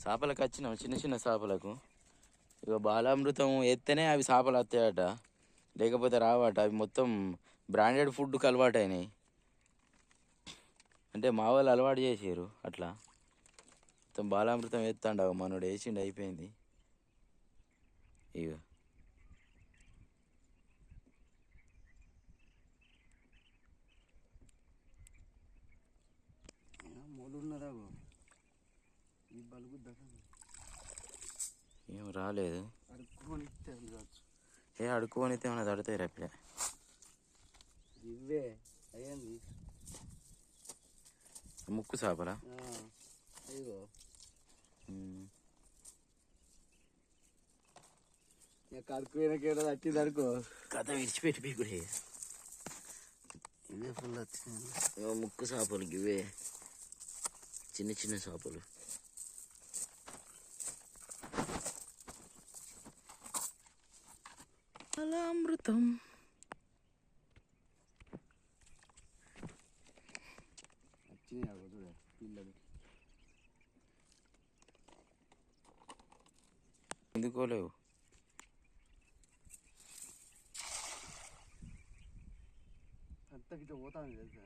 చేపలకు వచ్చినాం చిన్న చిన్న చేపలకు ఇక బాలామృతం వేస్తేనే అవి చేపలు వస్తాయట. లేకపోతే రావట. అవి మొత్తం బ్రాండెడ్ ఫుడ్కి అలవాటు అయినాయి అంటే మా వాళ్ళు అలవాటు చేసారు అట్లా. మొత్తం బాలామృతం ఎత్తాండవు మనోడు. వేసిండు అయిపోయింది. ఇక ఏం రాలేదు. ఏ అడుక్కొని ఏమైనా తడతాయి రేపే ఇవే అయ్యింది. ముక్కు చేపలా ఉమ్. ఇక కడుక్కుపోయినకేటో తట్టింది అనుకో. కథ విడిచిపెట్టి పీకుడే ఇవే ఫుల్ వచ్చింది ముక్కు చేపలు ఇవే చిన్న చిన్న చేపలు పిల్లలు ఎందుకోలేవు అంత గిట్ట పోతాను తెలుసా?